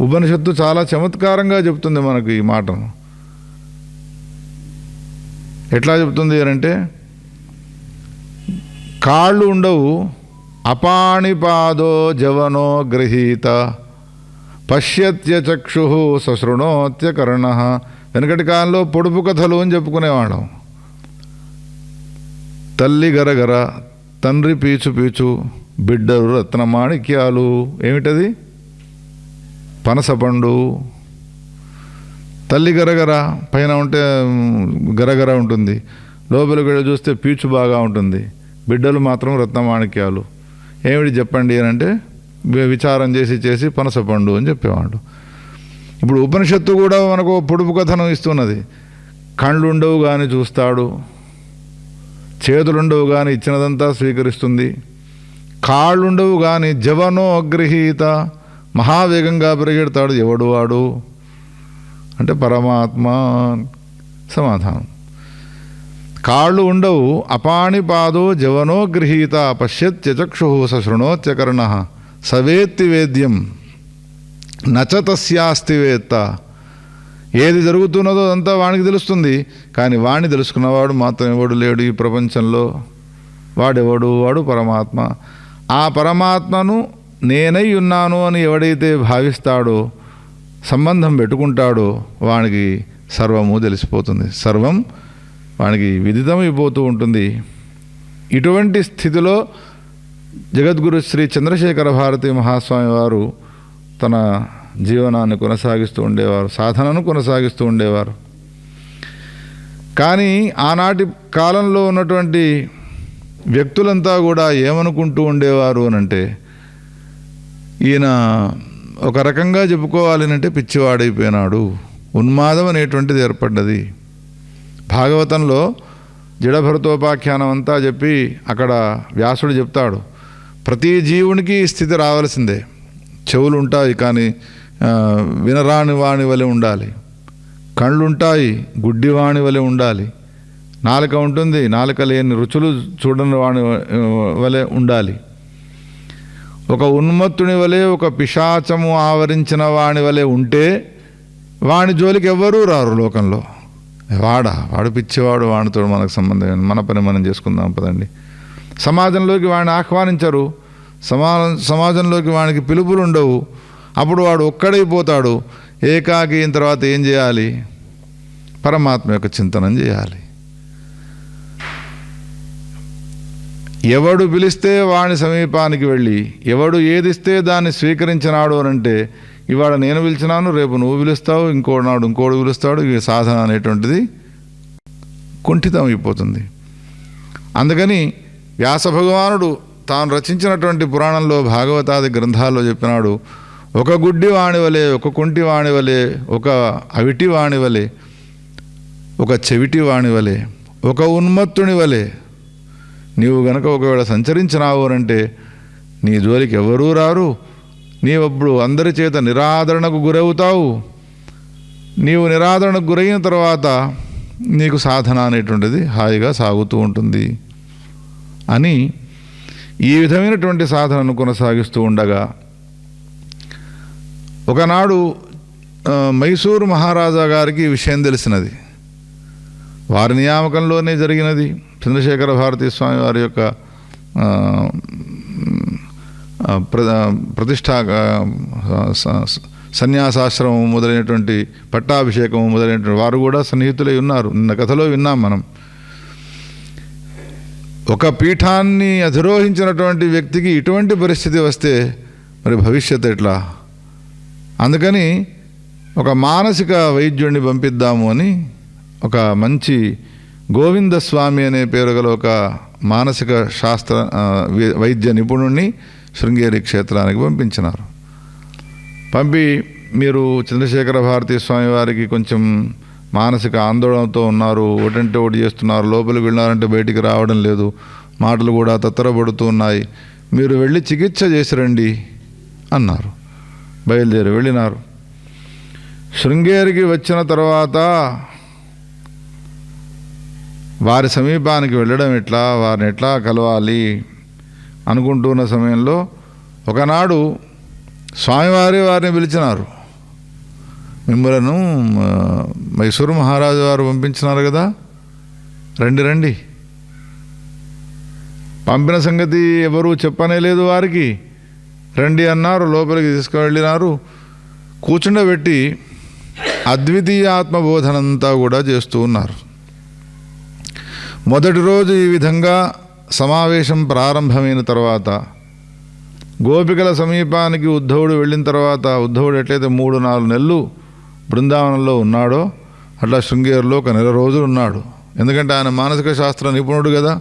ఉపనిషత్తు చాలా చమత్కారంగా చెప్తుంది మనకు ఈ మాటను. ఎట్లా చెప్తుంది అంటే కాళ్ళు ఉండవు అపాణిపాదో జవనో గృహీత పశ్యత్యచక్షు సశృణోత్యకర్ణ వెనకటి కాలంలో పొడుపు కథలు అని చెప్పుకునేవాళ్ళం. తల్లి గరగర తండ్రి పీచు పీచు బిడ్డలు రత్నమాణిక్యాలు. ఏమిటది? పనసపండు తల్లి గరగర పైన ఉంటే గరగర ఉంటుంది. లోపలికి వెళ్ళి చూస్తే పీచు బాగా ఉంటుంది. బిడ్డలు మాత్రం రత్నమాణిక్యాలు. ఏమిటి చెప్పండి అని అంటే విచారం చేసి చేసి పనసపండు అని చెప్పేవాడు ఇప్పుడు ఉపనిషత్తు కూడా మనకు పొడుపు కథనం ఇస్తున్నది. కళ్ళు ఉండవు కానీ చూస్తాడు. చేతులుండవు కానీ ఇచ్చినదంతా స్వీకరిస్తుంది. కాళ్ళుండవు కానీ జవనో అగ్రహీత మహావేగంగా పరిగెడతాడు. ఎవడు వాడు? అంటే పరమాత్మ సమాధానం. కాళ్ళు ఉండవు. అపాణిపాదో జవనో గృహీత. పశ్యత్యచక్షు సశృణోత్యకర్ణ సవేత్తి వేద్యం. నచ తస్యాస్తి వేత్త. ఏది జరుగుతున్నదో అంతా వానికి తెలుస్తుంది. కానీ వాణ్ణి తెలుసుకున్నవాడు మాత్రం ఎవడు లేడు ఈ ప్రపంచంలో. వాడెవడు? వాడు పరమాత్మ. ఆ పరమాత్మను నేనై ఉన్నాను అని ఎవడైతే భావిస్తాడో సంబంధం పెట్టుకుంటాడో వానికి సర్వము తెలిసిపోతుంది. సర్వం వానికి విదితమైపోతూ ఉంటుంది. ఇటువంటి స్థితిలో జగద్గురు శ్రీ చంద్రశేఖర భారతి మహాస్వామి వారు తన జీవనాన్ని కొనసాగిస్తూ ఉండేవారు సాధనను కొనసాగిస్తూ ఉండేవారు. కానీ ఆనాటి కాలంలో ఉన్నటువంటి వ్యక్తులంతా కూడా ఏమనుకుంటూ ఉండేవారు అనంటే అంటే ఈయన ఒక రకంగా చెప్పుకోవాలి అంటే పిచ్చివాడైపోయినాడు. ఉన్మాదం అనేటువంటిది ఏర్పడ్డది భాగవతంలో జడభరతోపాఖ్యానం అంతా చెప్పి అక్కడ వ్యాసుడు చెప్తాడు ప్రతి జీవునికి స్థితి రావాల్సిందే. చెవులు ఉంటాయి కానీ వినరాని వాణి వలె ఉండాలి. కళ్ళుంటాయి గుడ్డివాణి వలె ఉండాలి. నాలుక ఉంటుంది నాలుక లేని రుచులు చూడని వాణి వలె ఉండాలి. ఒక ఉన్మత్తుని వలె ఒక పిశాచము ఆవరించిన వాని వలె ఉంటే వాని జోలికి ఎవ్వరూ రారు లోకంలో. వాడా వాడు పిచ్చివాడు వాడితో మనకు సంబంధం మన పని మనం చేసుకుందాం పదండి. సమాజంలోకి వాడిని ఆహ్వానించరు. సమా సమాజంలోకి వానికి పిలుపులు ఉండవు. అప్పుడు వాడు ఒక్కడైపోతాడు. ఏకాకి తర్వాత ఏం చేయాలి? పరమాత్మ యొక్క చింతనం చేయాలి. ఎవడు పిలిస్తే వాని సమీపానికి వెళ్ళి ఎవడు ఏదిస్తే దాన్ని స్వీకరించినాడు అని అంటే ఇవాళ నేను పిలిచినాను రేపు నువ్వు పిలుస్తావు ఇంకోడు నాడు ఇంకోడు పిలుస్తాడు ఈ సాధన అనేటువంటిది కుంఠితం అయిపోతుంది. అందుకని వ్యాస భగవానుడు తాను రచించినటువంటి పురాణంలో భాగవతాది గ్రంథాల్లో చెప్పినాడు ఒక గుడ్డి వాణివలే ఒక కుంటి వాణివలే ఒక అవిటి వాణివలే ఒక చెవిటి వాణివలే ఒక ఉన్మత్తుని వలే నీవు గనక ఒకవేళ సంచరించినావు అంటే నీ జోలికి ఎవరూ రారు. నీవప్పుడు అందరి చేత నిరాదరణకు గురవుతావు. నీవు నిరాదరణకు గురైన తర్వాత నీకు సాధన అనేటువంటిది హాయిగా సాగుతూ ఉంటుంది. అని ఈ విధమైనటువంటి సాధనను కొనసాగిస్తూ ఉండగా ఒకనాడు మైసూరు మహారాజా గారికి విషయం తెలిసినది. వారి నియామకంలోనే జరిగినది. చంద్రశేఖర భారతీ స్వామి వారి యొక్క ప్ర ప్రతిష్టా స- సన్యాసాశ్రమం మొదలైనటువంటి పట్టాభిషేకం మొదలైనటువంటి వారు కూడా సన్నిహితులై ఉన్నారు. నిన్న కథలో విన్నాం మనం. ఒక పీఠాన్ని అధిరోహించినటువంటి వ్యక్తికి ఇటువంటి పరిస్థితి వస్తే మరి భవిష్యత్ ఎట్లా? అందుకని ఒక మానసిక వైద్యుడిని పంపిద్దాము అని ఒక మంచి గోవిందస్వామి అనే పేరు గల ఒక మానసిక శాస్త్ర వై- వైద్య నిపుణుణ్ణి శృంగేరి క్షేత్రానికి పంపించినారు. పంపి మీరు చంద్రశేఖర భారతీ స్వామి వారికి కొంచెం మానసిక ఆందోళనతో ఉన్నారు ఒకటంటే ఒకటి చేస్తున్నారు లోపలికి వెళ్ళారంటే బయటికి రావడం లేదు మాటలు కూడా తత్తరపడుతూ ఉన్నాయి మీరు వెళ్ళి చికిత్స చేసి రండి అన్నారు. బయలుదేరి వెళ్ళినారు. శృంగేరికి వచ్చిన తర్వాత వారి సమీపానికి వెళ్ళడం ఎట్లా? వారిని ఎట్లా కలవాలి? అనుకుంటున్న సమయంలో ఒకనాడు స్వామివారి వారిని పిలిచినారు. మిమ్మలను మైసూర్ మైసూరు మహారాజు వారు పంపించినారు కదా? రండి రండి. పంపిన సంగతి ఎవరు చెప్పనే లేదు వారికి. రండి అన్నారు లోపలికి తీసుకువెళ్ళినారు. కూర్చుండబెట్టి అద్వితీయ ఆత్మబోధనంతా కూడా చేస్తూ ఉన్నారు. మొదటి రోజు ఈ విధంగా సమావేశం ప్రారంభమైన తర్వాత గోపికల సమీపానికి ఉద్ధవుడు వెళ్ళిన తర్వాత ఉద్ధవుడు ఎట్లయితే మూడు నాలుగు నెలలు బృందావనంలో ఉన్నాడో అట్లా శృంగేరిలో ఒక నెల రోజులు ఉన్నాడు. ఎందుకంటే ఆయన మానసిక శాస్త్ర నిపుణుడు కదా.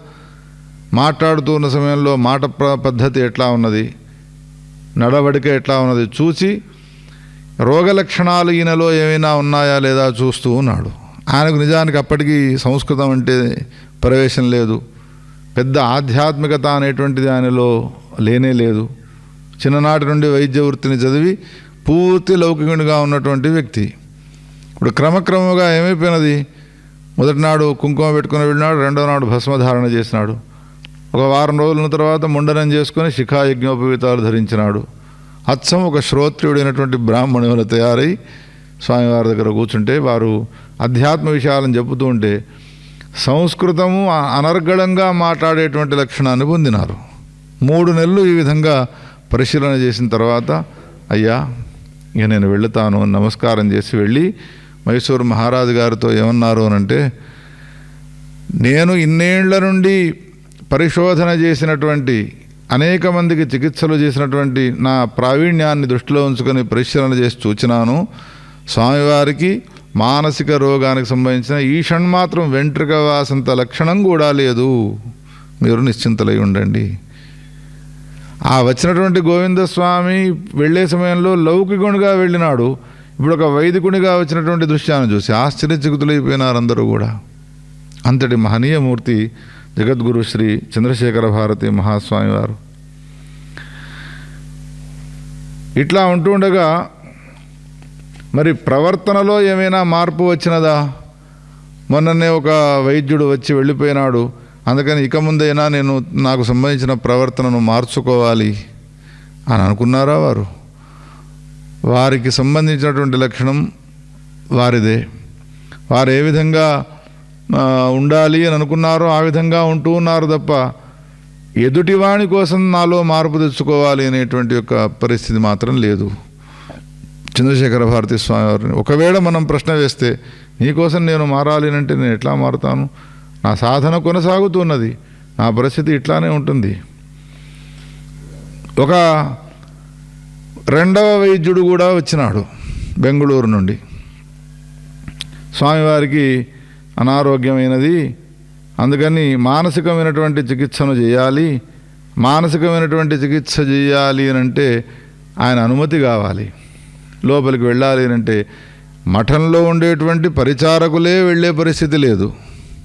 మాట్లాడుతూ ఉన్న సమయంలో మాట ప్ర- పద్ధతి ఎట్లా ఉన్నది? నడవడిక ఎట్లా ఉన్నది? చూసి రోగ లక్షణాలు ఈయనలో ఏమైనా ఉన్నాయా లేదా చూస్తూ ఉన్నాడు. ఆయనకు నిజానికి అప్పటికీ సంస్కృతం అంటే ప్రవేశం లేదు. పెద్ద ఆధ్యాత్మికత అనేటువంటిది ఆయనలో లేనే లేదు. చిన్ననాటి నుండి వైద్య వృత్తిని చదివి పూర్తి లౌకికునిగా ఉన్నటువంటి వ్యక్తి. ఇప్పుడు క్రమక్రమంగా ఏమైపోయినది? మొదటినాడు కుంకుమ పెట్టుకుని వెళ్ళినాడు రెండో నాడు భస్మధారణ చేసినాడు. ఒక వారం రోజుల తర్వాత ముండనం చేసుకుని శిఖా యజ్ఞోపవీతాలు ధరించినాడు. అచ్చం ఒక శ్రోత్రియుడైనటువంటి బ్రాహ్మణులు తయారై స్వామివారి దగ్గర కూర్చుంటే వారు అధ్యాత్మ విషయాలను చెబుతూ ఉంటే సంస్కృతము అనర్గళంగా మాట్లాడేటువంటి లక్షణాన్ని పొందినారు. మూడు నెలలు ఈ విధంగా పరిశీలన చేసిన తర్వాత అయ్యా ఇక నేను వెళుతాను నమస్కారం చేసి వెళ్ళి మైసూరు మహారాజు గారితో ఏమన్నారు అని అంటే నేను ఇన్నేళ్ళ నుండి పరిశోధన చేసినటువంటి అనేక మందికి చికిత్సలు చేసినటువంటి నా ప్రావీణ్యాన్ని దృష్టిలో ఉంచుకొని పరిశీలన చేసి చూచినాను. స్వామివారికి మానసిక రోగానికి సంబంధించిన ఈ షణ్మాత్రం వెంట్రుక వాసంత లక్షణం కూడా లేదు. మీరు నిశ్చింతలై ఉండండి. ఆ వచ్చినటువంటి గోవిందస్వామి వెళ్ళే సమయంలో లౌకికునిగా వెళ్ళినాడు. ఇప్పుడు ఒక వైదికునిగా వచ్చినటువంటి దృశ్యాన్ని చూసి ఆశ్చర్యచకితులైపోయినారు అందరూ కూడా. అంతటి మహనీయమూర్తి జగద్గురు శ్రీ చంద్రశేఖర భారతి మహాస్వామి వారు ఇట్లా ఉంటుండగా మరి ప్రవర్తనలో ఏమైనా మార్పు వచ్చినదా? మొన్ననే ఒక వైద్యుడు వచ్చి వెళ్ళిపోయినాడు. అందుకని ఇక ముందైనా నేను నాకు సంబంధించిన ప్రవర్తనను మార్చుకోవాలి అని అనుకున్నారా వారు? వారికి సంబంధించినటువంటి లక్షణం వారిదే. వారు ఏ విధంగా ఉండాలి అని అనుకున్నారో ఆ విధంగా ఉంటూ ఉన్నారు తప్ప ఎదుటివాణి కోసం నాలో మార్పు తెచ్చుకోవాలి అనేటువంటి యొక్క పరిస్థితి మాత్రం లేదు. చంద్రశేఖర భారతి స్వామి వారిని. ఒకవేళ మనం ప్రశ్న వేస్తే నీకోసం నేను మారాలి అంటే నేను ఎట్లా మారుతాను? నా సాధన కొనసాగుతున్నది. నా పరిస్థితి ఇట్లానే ఉంటుంది. ఒక రెండవ వైద్యుడు కూడా వచ్చినాడు బెంగళూరు నుండి. స్వామివారికి అనారోగ్యమైనది. అందుకని మానసికమైనటువంటి చికిత్సను చేయాలి. మానసికమైనటువంటి చికిత్స చేయాలి అని అంటే ఆయన అనుమతి కావాలి. లోపలికి వెళ్ళాలి అని అంటే మఠంలో ఉండేటువంటి పరిచారకులే వెళ్ళే పరిస్థితి లేదు.